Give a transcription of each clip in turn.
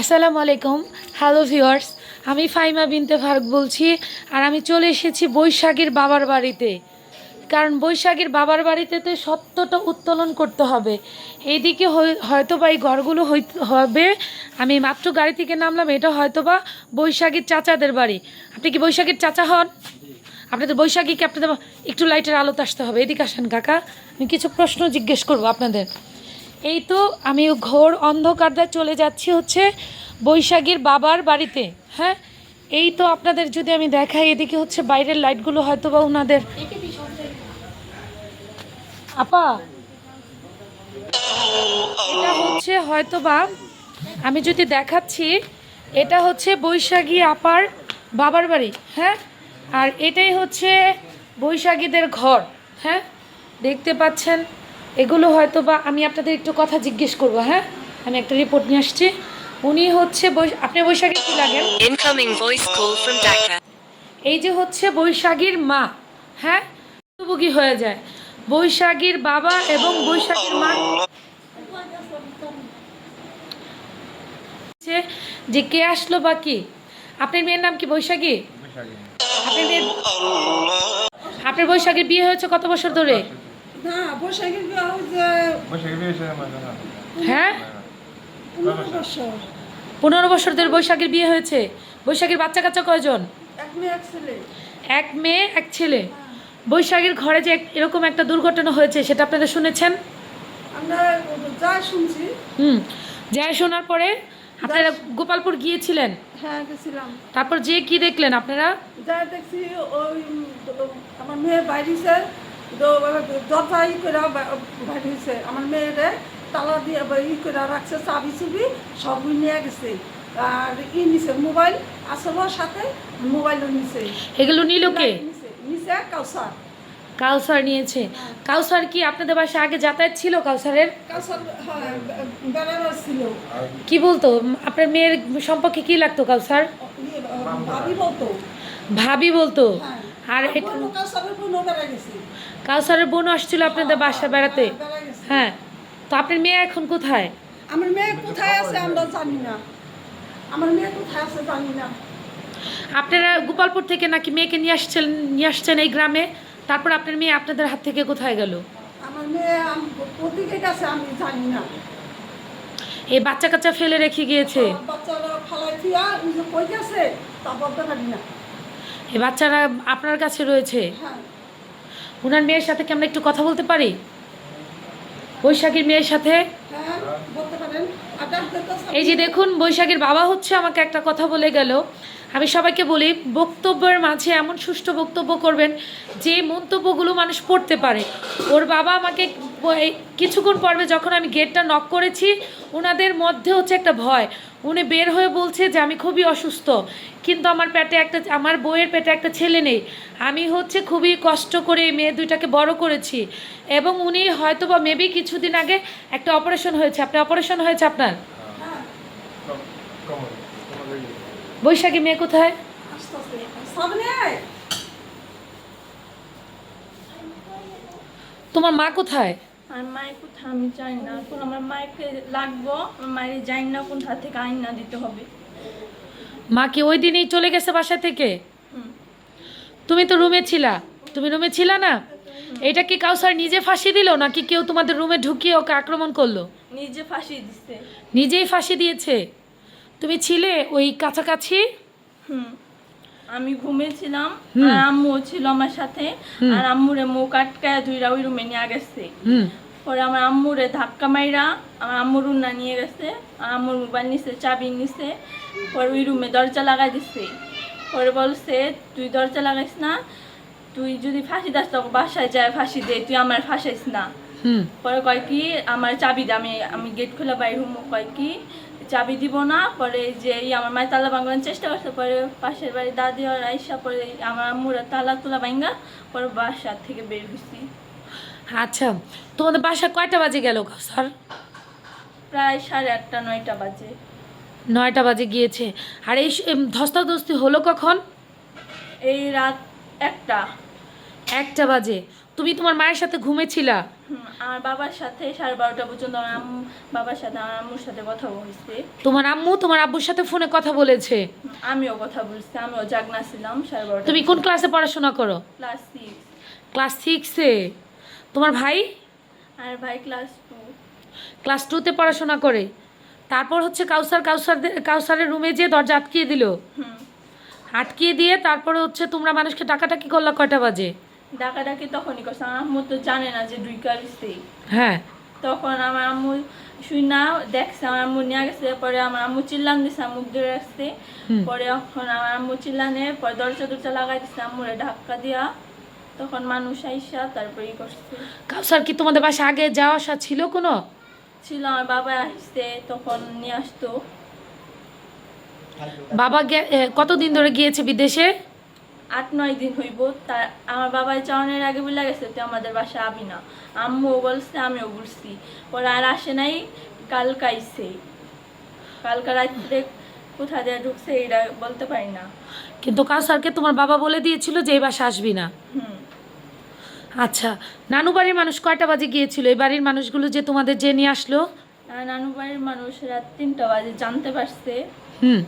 আসসালামু আলাইকুম। Hello viewers আমি ফাইমা বিনতে ফারুক বলছি, আর আমি চলে এসেছি বৈশাখীর বাবার বাড়িতে। কারণ বৈশাখীর বাবার বাড়িতে তো সত্যটা উত্তোলন করতে হবে। এইদিকে হয়তো বা এই ঘরগুলো হবে। আমি মাত্র গাড়ি থেকে নামলাম, এটা হয়তো বা বৈশাখীর চাচাদের বাড়ি। আপনি কি বৈশাখীর চাচা হন? আপনাদের বৈশাখীকে, আপনাদের একটু লাইটের আলোতে আসতে হবে। এদিকে আসেন কাকা। আমি কিছু প্রশ্ন জিজ্ঞেস করব আপনাদের। এই তো আমি ঘোর অন্ধকারটা চলে যাচ্ছি হচ্ছে বৈশাখীর বাবার বাড়িতে হ্যাঁ? এই তো আপনাদের যদি আমি দেখাই, এদিকে হচ্ছে বাইরের লাইটগুলো হয়তো বা ওনাদের আপা! এটা হচ্ছে হয়তো বা আমি যদি দেখাচ্ছি, এটা হচ্ছে বৈশাখী আপার বাবার বাড়ি হ্যাঁ? আর এটাই হচ্ছে বৈশাখীদের ঘর হ্যাঁ? দেখতে পাচ্ছেন? এগুলো হয়তো বা আমি আপনাদের একটু কথা জিজ্ঞেস করব হ্যাঁ? আমি একটা রিপোর্ট নিয়ে আসছি। উনি হচ্ছে আপনি বৈশাখী কি লাগেন? Incoming voice call from Dhaka. এই যে হচ্ছে বৈশাখীর মা হ্যাঁ? ভুক্তভোগী হয়ে যায়। বৈশাখীর বাবা এবং বৈশাখীর মা যে কে আসলো বা কি? আপনার মেয়ের নাম কি বৈশাখী। আপনার মেয়ের আপনার বৈশাখীর বিয়ে হয়েছে কত বছর ধরে? না বৈশাখীর বিয়ে হচ্ছে বৈশাখী বিয়ে হ্যাঁ? পনেরো বছর। পনেরো বছর ধরে বৈশাখীর বিয়ে হয়েছে। বৈশাখীর বাচ্চা কাচ্চা কয়জন? এক মেয়ে এক ছেলে। এক মেয়ে এক ছেলে। বৈশাখীর ঘরে যে এক- এরকম একটা দুর্ঘটনা হয়েছে সেটা আপনারা শুনেছেন? আমরা যা শুনছি। হুম। যাই শোনার পরে আপনারা গোপালপুর গিয়েছিলেন? হ্যাঁ গেছিলাম। তারপর যে কি দেখলেন আপনারা? যা দেখছি ওই আমার মেয়ে বাইরেছে দরজা ই করে বাইরেছে আমার মেয়েরে তালা দিয়ে ই করে রাখছে চাবি চুবি সবই নিয়ে গেছে। আর ই নিছে মোবাইল আসলের সাথে মোবাইলও নিছে। এগুলো নিল কে? নিছে। কাউসার। কাউসার নিয়েছে। কাউসার কি আপনাদের বাসায় আগে যাতায়াত ছিল কাউসারের? কাউসার হ্যাঁ কি বলতো? আপনার মেয়ের সম্পর্কে কি লাগতো কাউসার? ভাবি বলতো। ভাবি বলতো? হ্যাঁ। আর এটা কাউসারের গেছে। কাউসারের বোন আসছিল আপনাদের বাসায় বেড়াতে। হ্যাঁ, তো আপনার মেয়ে এখন কোথায়? আমার মেয়ে কোথায় আছে আমরা জানি না। আমার মেয়ে কোথায় আছে জানি না। আপনারা গোপালপুর থেকে নাকি মেয়েকে নিয়ে আসছেন নিয়ে আসছেন এই গ্রামে? তারপর আপনার মেয়ে আপনাদের হাত থেকে কোথায় গেল? আমার মেয়ে ওদিকে গেছে আমি জানি না। এই বাচ্চা কাচ্চা ফেলে রেখে গিয়েছে? বাচ্চারা যে কই গেছে? তা বলতে পারি না। এই বাচ্চারা আপনার কাছে রয়েছে? হ্যাঁ। ওনার মেয়ের সাথে কি আমরা একটু কথা বলতে পারি? বৈশাখীর মেয়ের সাথে? এই যে দেখুন, বৈশাখীর বাবা হচ্ছে আমাকে একটা কথা বলে গেল। আমি সবাইকে বলি, বক্তব্যের মাঝে এমন সুষ্ঠু বক্তব্য করবেন যে মন্তব্যগুলো মানুষ পড়তে পারে। ওর বাবা আমাকে কিছুক্ষণ পর্বে যখন আমি গেটটা নক করেছি, ওনাদের মধ্যে হচ্ছে একটা ভয়। উনি বের হয়ে বলছে যে, আমি খুবই অসুস্থ, কিন্তু আমার পেটে একটা, আমার বইয়ের পেটে একটা ছেলে নেই। আমি হচ্ছে খুবই কষ্ট করে মেয়ে দুইটাকে বড় করেছি এবং উনি হয়তো বা মেবি কিছুদিন আগে একটা অপারেশন হয়েছে। আপনার অপারেশন হয়েছে আপনার? বৈশাখী মেয়ে কোথায়? তোমার মা কোথায়? আর মায়ের কোথা আমি জানি না। এখন আমার মায়েরকে লাগবো আমার মায়ের জানি না হাত থেকে আইন না দিতে হবে। মা কি ওই দিনই চলে গেছে বাসা থেকে। তুমি তো রুমে ছিলা। তুমি রুমে ছিলা না? এটা কি কাউসার নিজে ফাঁসি দিল নাকি কেউ তোমাদের রুমে ঢুকিয়ে ওকে আক্রমণ করল? নিজে ফাঁসি দিচ্ছে নিজেই ফাঁসি দিয়েছে। তুমি ছিলে ওই কাছাকাছি? হুম। আমি ঘুমিয়েছিলাম আর আম্মু ছিল আমার সাথে। আর আম্মুরে মুখ আটকায় দুইরা ওই রুমে নিয়ে গেছে। পরে আমার আম্মুরে ধাক্কা মাইরা আমার আম্মুর উন্না নিয়ে গেছে আর আম্মুর মোবাইল নিছে চাবি নিছে পরে ওই রুমে দরজা লাগাই দিছে। পরে বলছে তুই দরজা লাগাইস না তুই যদি ফাঁসি দাস তখন বাসায় যায় ফাঁসি দে তুই আমার ফাঁসাইস না। পরে কয় কি আমার চাবি দে আমি আমি গেট খোলা বাইর হুম। কয় কি চাবি দিব না পরে যে আমার মায়ের তালা ভাঙানোর চেষ্টা করছে পরে পাশের বাড়ি দাদি আর আইসা পরে আমার আম্মুরা তালা তোলা ভাঙ্গা পরে বাসার থেকে বের হয়েছি আচ্ছা তোমাদের বাসা কয়টা বাজে গেল স্যার? প্রায় সাড়ে আটটা নয়টা বাজে। নয়টা বাজে গিয়েছে। আর এই ধস্তাধস্তি হলো কখন? এই রাত একটা। একটা বাজে। তুমি তোমার মায়ের সাথে ঘুমেছিলা? আমার বাবার সাথে সাড়ে বারোটা পর্যন্ত আমার আম্মু বাবার সাথে আমার আম্মুর সাথে কথা বলছে। তোমার আম্মু তোমার আব্বুর সাথে ফোনে কথা বলেছে? আমিও কথা বলছি আমিও জাগনা ছিলাম সাড়ে বারোটা তুমি কোন ক্লাসে পড়াশোনা করো? ক্লাস সিক্স ক্লাস সিক্সে তোমার ভাই? আর ভাই ক্লাস টু ক্লাস টুতে পড়াশোনা করে। তারপর হচ্ছে কাউসার কাউসার কাউসারের রুমে যেয়ে দরজা আটকিয়ে দিল। আটকিয়ে দিয়ে তারপরে হচ্ছে তোমরা মানুষকে টাকাটাকি করলা কয়টা বাজে? ডাকাডাকি তখনই করছে। আমার আম্মু তো জানে না যে হ্যাঁ। তখন আমার আম্মু শুই না দেখছে আমার আম্মু নিয়ে গেছে পরে আমার আম্মু চিল্লান দিছে আম্মু ধরে রাখছে পরে এখন আমার আম্মু চিল্লানে পরে দরজা দরজা লাগাই দিছে আম্মুরে ধাক্কা দিয়া। তখন মানুষ আইসা তারপরে ই করছে। কাউসার কি তোমাদের বাসা আগে যাওয়া আসা ছিল কোনো? ছিল আমার বাবা আসছে তখন নিয়ে আসতো। বাবা গে- কতদিন ধরে গিয়েছে বিদেশে? আট নয় দিন হইব। তার আমার বাবা চাওয়ানোর আগে বলে গেছে তুই আমাদের বাসা আবি না। আম্মুও বলছে আমিও বলছি। পরে আর আসে নাই কালকে আইছে কালকা রাত্রে কোথা দিয়ে ঢুকছে এটা বলতে পারি না। কিন্তু কাউসারকে তোমার বাবা বলে দিয়েছিল যে এই বাসা আসবি না। হুম। আচ্ছা নানু বাড়ির মানুষ কয়টা বাজে গিয়েছিল? এই বাড়ির মানুষগুলো যে তোমাদের যে নিয়ে আসলো? নানু বাড়ির মানুষ রাত তিনটা বাজে জানতে পারছে। হুম।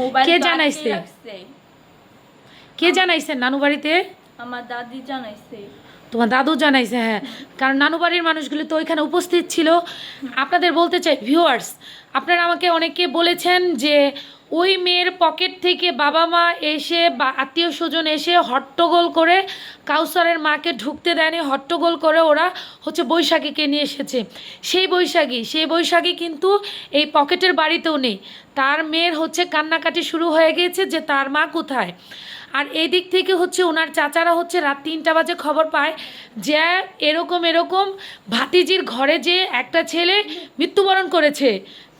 মোবাইল কে জানাইছে? কে জানাইছেন নানু বাড়িতে? আমার দাদি জানাইছে। তোমার দাদু জানাইছে হ্যাঁ। কারণ নানু বাড়ির মানুষগুলো তো ওইখানে উপস্থিত ছিল। আপনাদের বলতে চাই ভিউয়ার্স আপনারা আমাকে অনেকে বলেছেন যে ওই মেয়ের পকেট থেকে বাবা মা এসে বা আত্মীয় স্বজন এসে হট্টগোল করে কাউসারের মাকে ঢুকতে দেয়নি হট্টগোল করে ওরা হচ্ছে বৈশাখীকে নিয়ে এসেছে। সেই বৈশাখী সেই বৈশাখী কিন্তু এই পকেটের বাড়িতেও নেই। তার মেয়ের হচ্ছে কান্নাকাটি শুরু হয়ে গিয়েছে যে তার মা কোথায়? আর এই দিক থেকে হচ্ছে ওনার চাচারা হচ্ছে রাত তিনটা বাজে খবর পায় যে এরকম এরকম ভাতিজির ঘরে যে একটা ছেলে মৃত্যুবরণ করেছে।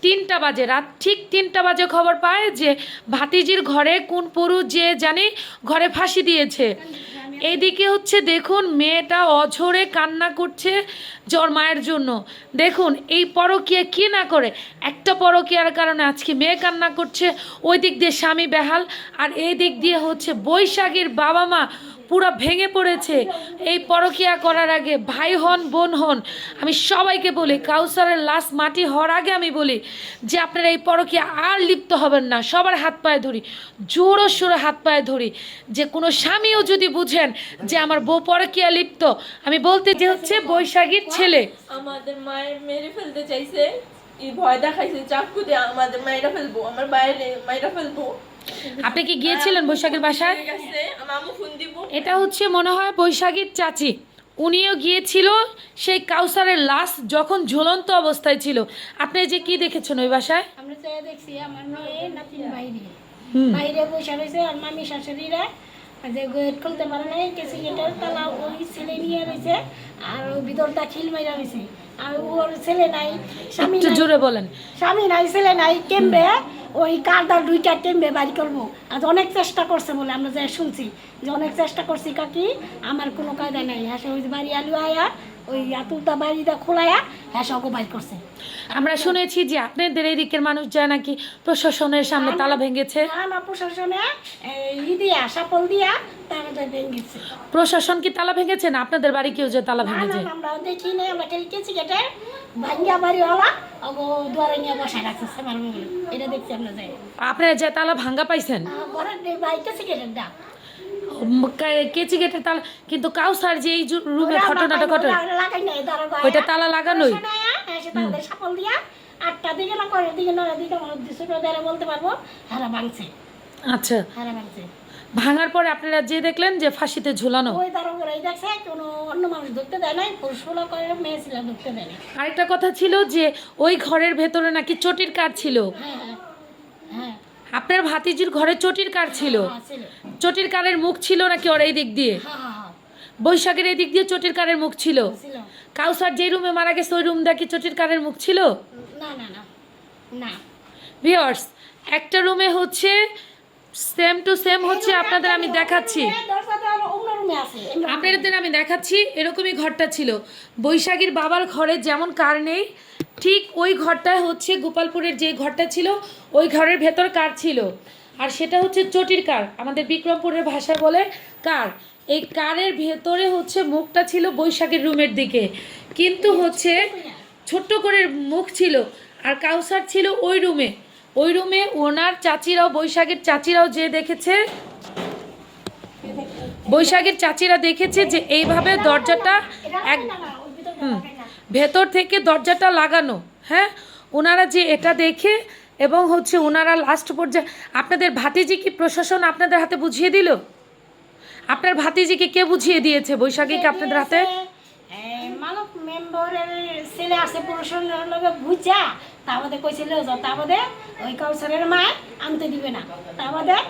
তিনটা বাজে, রাত ঠিক তিনটা বাজে খবর পায় যে ভাতিজির ঘরে কোন পুরুষ যে জানি ঘরে ফাঁসি দিয়েছে। এইদিকে হচ্ছে দেখুন, মেয়েটা অঝরে কান্না করছে জ্বর মায়ের জন্য। দেখুন, এই পরকিয়া কি না করে? একটা পরকিয়ার কারণে আজকে মেয়ে কান্না করছে। ওই দিক দিয়ে স্বামী বেহাল, আর এই দিক দিয়ে হচ্ছে বৈশাখীর বাবা মা পুরো ভেঙে পড়েছে। এই পরকিয়া করার আগে ভাই হন, বোন হন, আমি সবাইকে বলি, কাউসারের লাশ মাটি হওয়ার আগে আমি বলি যে আপনারা এই পরকিয়া আর লিপ্ত হবেন না, সবার হাত পায়ে ধরি জোরো সোরে হাত পায়ে ধরি। যে কোনো স্বামীও যদি বুঝেন যে আমার বউ পরকিয়া লিপ্ত, আমি বলতে যে হচ্ছে বৈশাখীর ছেলে। আমাদের মায়ের মেরে ফেলতে চাইছে, এই ভয় দেখাইছে, চাকু দিয়ে আমাদের মায়েরা ফেলব, আমার বাইরে মায়েরা ফেলব। আপনি কি গিয়েছিলেন বৈশাখীর বাসায়? এটা হচ্ছে মনে হয় বৈশাখীর চাচি। উনিও গিয়েছিল সেই কাউসারের লাশ যখন ঝুলন্ত অবস্থায় ছিল। আপনি যে কি দেখেছেন ওই বাসায়? আমরা তো দেখছি আমার মেয়ে নাতিন বাইরে। হুম। বাইরে বসে রয়েছে আর মামি শাশুড়িরা যে গেট খুলতে পারে নাই কেসি গেটের তালা ওই ছেলে নিয়ে রয়েছে আর ওই ভিতরটা খিল মাইরা রয়েছে। আর ওর ছেলে নাই স্বামী একটু জোরে বলেন। স্বামী নাই ছেলে নাই কেমবে? ওই কারদার দুইটা টেম্বে বাড়ি করব। আজ অনেক চেষ্টা করছে বলে আমরা যে শুনছি। যে অনেক চেষ্টা করছি কাকি, আমার কোনো কায়দা নাই। হ্যাঁ ওই বাড়ি আলু আয়া ওই আতুলটা বাড়িটা খোলায়া হ্যাঁ বাইর করছে। আমরা শুনেছি যে আপনাদের এই দিকের মানুষ যায় নাকি প্রশাসনের সামনে তালা ভেঙেছে? প্রশাসনে ই দিয়া সাপল দিয়া তারটা ভেঙেছে। প্রশাসন কি তালা ভেঙেছে না আপনাদের বাড়ি কেউ যে তালা ভেঙেছে? আমরা দেখি নাই আমরা খালি কেটে ভাঙ্গিয়া ওগো দুয়ারে নিয়ে রাখছে আমার এটা দেখছি আমরা যাই। আপনারা যে তালা ভাঙ্গা পাইছেন? কেচি কেটে দা কেচি গেটে তালা কিন্তু কাউসার যে এই রুমের ঘটনাটা ঘটে ওইটা তালা লাগানোই? সাপল দিয়া আটটা দিকে না করে দিকে নয় দিকে বলতে পারব হারা ভাঙছে। আচ্ছা। হারা ভাঙছে। ভাঙার পরে আপনারা যে দেখলেন যে ফাঁসিতে ঝুলানো। ওই দ্বারা দেখছে কোনো অন্য মানুষ ধরতে দেয় নাই পুরুষগুলো করে মেয়ে ছিল ধরতে দেয় না আরেকটা কথা ছিল যে ওই ঘরের ভেতরে নাকি চটির কাঠ ছিল। হ্যাঁ হ্যাঁ। আপনার ভাতিজির ঘরে চটির কার ছিল? হ্যাঁ, চটির কারের মুখ ছিল নাকি ওর এই দিক দিয়ে? হ্যাঁ হ্যাঁ হ্যাঁ। বৈশাখের এই দিক দিয়ে চটির কারের মুখ ছিল? ছিল। কাউসার যে রুমে মারা গেছে ওই রুম দেখি চটির কারের মুখ ছিল? না না না না। ভিওর্স একটা রুমে হচ্ছে সেম টু সেম হচ্ছে আপনাদের আমি দেখাচ্ছি। আপনাদের আমি দেখাচ্ছি এরকমই ঘরটা ছিল। বৈশাখীর বাবার ঘরে যেমন কার নেই ঠিক ওই ঘরটায় হচ্ছে গোপালপুরের যে ঘরটা ছিল, ওই ঘরের ভেতর কার ছিল? আর সেটা হচ্ছে চটির কার? আমাদের বিক্রমপুরের ভাষা বলে কার? এই কারের ভেতরে হচ্ছে মুখটা ছিল বৈশাখের রুমের দিকে। কিন্তু হচ্ছে ছোট্ট করে মুখ ছিল, আর কাউসার ছিল ওই রুমে। ওই রুমে ওনার চাচিরাও, বৈশাখের চাচিরাও যে দেখেছে, বৈশাখের চাচিরা দেখেছে যে এইভাবে দরজাটা এক হুম। ভেতর থেকে দরজাটা লাগানো হ্যাঁ? ওনারা যে এটা দেখে এবং হচ্ছে ওনারা লাস্ট পর্যায়ে আপনাদের ভাতিজি কি প্রশাসন আপনাদের হাতে বুঝিয়ে দিল? আপনার ভাতিজিকে কে বুঝিয়ে দিয়েছে? বৈশাখীকে আপনাদের হাতে? মানব মেম্বারের ছেলে আছে পুরুষের লগে বুঝা। তা আমাদের কইছিল তা আমাদের ওই কাউসারের মায় আনতে দিবে না। তা আমাদের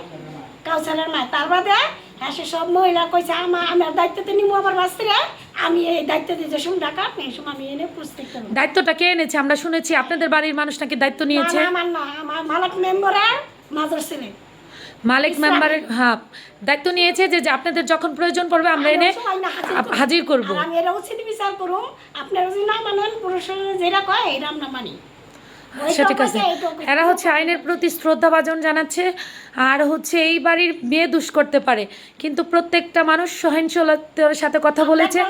কাউসারের মায়। তার বাদে হ্যাঁ সব মহিলা কইছে আমার আমার দায়িত্বতে নিবো আমার বাস্তিরে আমি এই দায়িত্ব দিয়ে যে সময় ডাকা এই সময় আমি এনে প্রস্তুত করব। দায়িত্বটা কে এনেছে? আমরা শুনেছি আপনাদের বাড়ির মানুষ নাকি দায়িত্ব নিয়েছে। আমার না আমার মালক মেম্বারের মাদার ছেলে মালিক মেম্বারের হ্যাঁ দায়িত্ব নিয়েছে যে যে আপনাদের যখন প্রয়োজন পড়বে আমরা এনে হাজির করব। আমি এরা উচিত বিচার করুন আপনারা যদি না মানেন পুরুষের যেটা কয় এরা আমরা মানি। ঠিক আছে। এরা হচ্ছে আইনের প্রতি শ্রদ্ধা ভাজন জানাচ্ছে আর হচ্ছে এই বাড়ির মেয়ে দুষ করতে পারে। কিন্তু প্রত্যেকটা মানুষ সহিংসতার সাথে কথা বলেছে।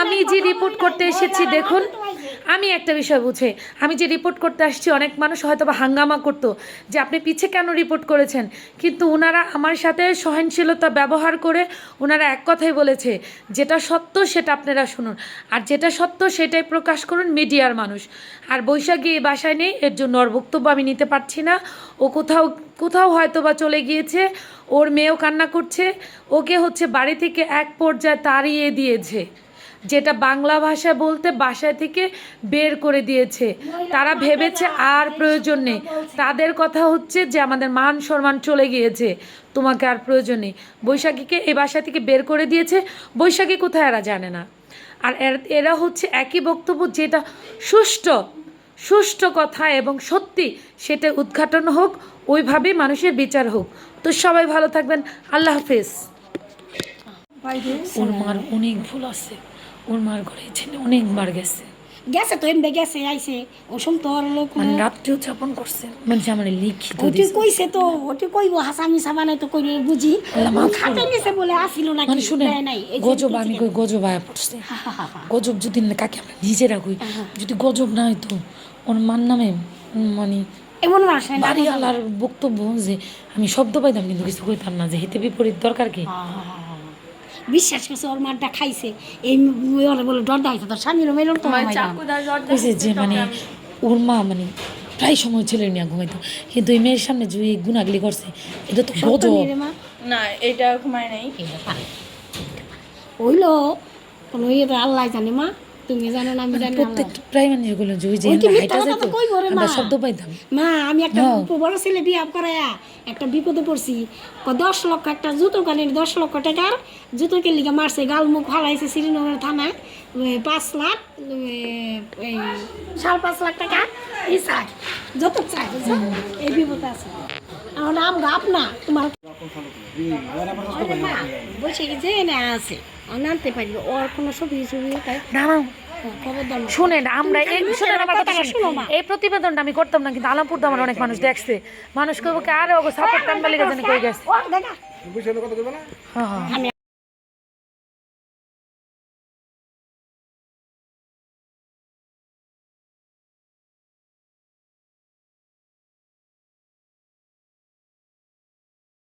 আমি যে রিপোর্ট করতে এসেছি দেখুন। আমি একটা বিষয় বুঝে, আমি যে রিপোর্ট করতে আসছি, অনেক মানুষ হয়তো বা হাঙ্গামা করতো যে আপনি পিছে কেন রিপোর্ট করেছেন? কিন্তু ওনারা আমার সাথে সহনশীলতা ব্যবহার করে ওনারা এক কথাই বলেছে, যেটা সত্য সেটা আপনারা শুনুন। আর যেটা সত্য সেটাই প্রকাশ করুন মিডিয়ার মানুষ। আর বৈশাখী এই বাসায় নেই, এর জন্য ওর বক্তব্য আমি নিতে পারছি না। ও কোথাও কোথাও হয়তো বা চলে গিয়েছে, ওর মেয়েও কান্না করছে, ওকে হচ্ছে বাড়ি থেকে এক পর্যায়ে তাড়িয়ে দিয়েছে। যেটা বাংলা ভাষা বলতে বাসায় থেকে বের করে দিয়েছে। তারা ভেবেছে আর প্রয়োজন নেই। তাদের কথা হচ্ছে যে আমাদের মান সম্মান চলে গিয়েছে। তোমাকে আর প্রয়োজন নেই। বৈশাখীকে এই বাসা থেকে বের করে দিয়েছে। বৈশাখী কোথায় এরা জানে না। আর এরা হচ্ছে একই বক্তব্য যেটা সুষ্ঠু সুষ্ঠু কথা এবং সত্যি সেটা উদ্ঘাটন হোক ওইভাবেই মানুষের বিচার হোক। তো সবাই ভালো থাকবেন। আল্লাহ হাফেজ। ওর মার অনেক ভুল আছে। ওর মার ঘরে ছেলে অনেকবার গেছে। গেছে তো এমনি গেছে আইছে ওসম লোক মানে রাত্রি উদযাপন করছে মানে যে আমার লিখিত ওটি কইছে তো ওটি কইব হাসামি সাবানে তো বুঝি। খাতে নিছে বলে আসিল নাকি মানে শুনে নাই গজব আমি কই গজব আয়া পড়ছে। গজব যদি না কাকে আমরা নিজেরা কই যদি গজব না হইতো ওর মান নামে মানে এমন না। বাড়িওয়ালার বক্তব্য যে আমি শব্দ পাইতাম কিন্তু কিছু কইতাম না যে হিতে বিপরীত দরকার কি? বিশ্বাস করছে ওর মারটা খাইছে। এই ওরা বলে ডর দেখাইছে তোর স্বামীরও মেলন তো যে মানে ওর মা মানে প্রায় সময় ছেলে নিয়ে ঘুমাইতো। কিন্তু এই মেয়ের সামনে যে গুণাগলি করছে এটা তো গজব। না এটা ঘুমায় নাই। ওইলো কোনো ইয়ে আল্লাহ জানে মা। তুমি জানো না আমি জানি আল্লাহ। প্রত্যেকটা প্রায় মানুষগুলো যে হাইটা যেত আমরা মা। শব্দ পাইতাম মা আমি একটা হ্যাঁ। বড় ছেলে বিয়ে করাইয়া একটা বিপদে পড়ছি দশ লক্ষ একটা জুতো কানের দশ লক্ষ টাকার জুতো কে লিগা মারছে গাল মুখ ফালাইছে শ্রীনগর থানায় ওই পাঁচ লাখ এই সাড়ে পাঁচ লাখ টাকা এই চাই যত চাই? এই বিপদে আছে আমার নাম গাপ না তোমার আরে মা, বলছে কি যে না আছে ও নামতে ওর কোনো ছবি। শুনেন আমরা এই শুনেন আমার কথা। শুনো এই প্রতিবেদনটা আমি করতাম না কিন্তু আলামপুর আমার অনেক মানুষ দেখছে। মানুষ আরে ওগো সাপোর্ট কই গেছে? হ্যাঁ হ্যাঁ। আমি